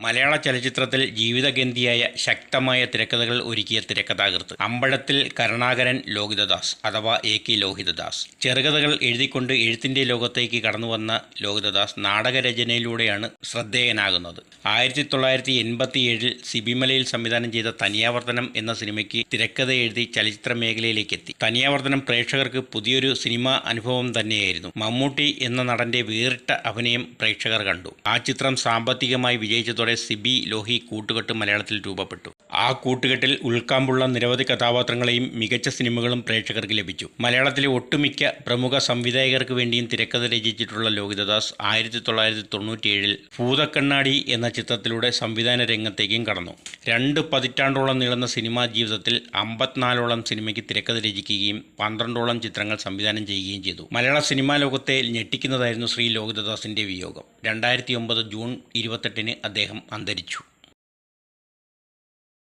മലയാള ചലച്ചിത്രത്തിൽ ജീവിതഗന്ധിയായ ശക്തമായ തിരക്കഥകൾ ഒരുക്കിയ തിരക്കഥാകൃത്ത്. അമ്പഴത്തിൽ കരുണാകരൻ ലോഹിതദാസ് അഥവാ എ കെ ലോഹിതദാസ്. ചെറുകഥകൾ എഴുതിക്കൊണ്ട് എഴുത്തിന്റെ ലോകത്തേക്ക് കടന്നുവന്ന ലോഹിതദാസ് നാടകരചനയിലൂടെയാണ് ശ്രദ്ധേയനാകുന്നത്. ആയിരത്തി തൊള്ളായിരത്തി എൺപത്തിയേഴിൽ സിബിമലയിൽ സംവിധാനം ചെയ്ത തനിയാവർത്തനം എന്ന സിനിമയ്ക്ക് തിരക്കഥ എഴുതി ചലച്ചിത്ര മേഖലയിലേക്ക് എത്തി. തനിയാവർത്തനം പ്രേക്ഷകർക്ക് പുതിയൊരു സിനിമാ അനുഭവം തന്നെയായിരുന്നു. മമ്മൂട്ടി എന്ന നടന്റെ വേറിട്ട അഭിനയം പ്രേക്ഷകർ കണ്ടു. ആ ചിത്രം സാമ്പത്തികമായി വിജയിച്ചതോടെ സിബി ലോഹി കൂട്ടുകെട്ട് മലയാളത്തിൽ രൂപപ്പെട്ടു. ആ കൂട്ടുകെട്ടിൽ ഉൾക്കാമ്പുള്ള നിരവധി കഥാപാത്രങ്ങളെയും മികച്ച സിനിമകളും പ്രേക്ഷകർക്ക് ലഭിച്ചു. മലയാളത്തിലെ ഒട്ടുമിക്ക പ്രമുഖ സംവിധായകർക്ക് വേണ്ടിയും തിരക്കഥ രചിച്ചിട്ടുള്ള ലോഹിതദാസ് ആയിരത്തി തൊള്ളായിരത്തി തൊണ്ണൂറ്റിയേഴിൽ ഭൂതക്കണ്ണാടി എന്ന ചിത്രത്തിലൂടെ സംവിധാന രംഗത്തേക്കും കടന്നു. രണ്ട് പതിറ്റാണ്ടോളം നീളുന്ന സിനിമാ ജീവിതത്തിൽ അമ്പത്തിനാലോളം സിനിമയ്ക്ക് തിരക്കഥ രചിക്കുകയും പന്ത്രണ്ടോളം ചിത്രങ്ങൾ സംവിധാനം ചെയ്യുകയും ചെയ്തു. മലയാള സിനിമാ ലോകത്തെ ഞെട്ടിക്കുന്നതായിരുന്നു ശ്രീ ലോഹിതദാസിന്റെ വിയോഗം. രണ്ടായിരത്തി ഒമ്പത് ജൂൺ ഇരുപത്തെട്ടിന് അദ്ദേഹം അന്തരിച്ചു.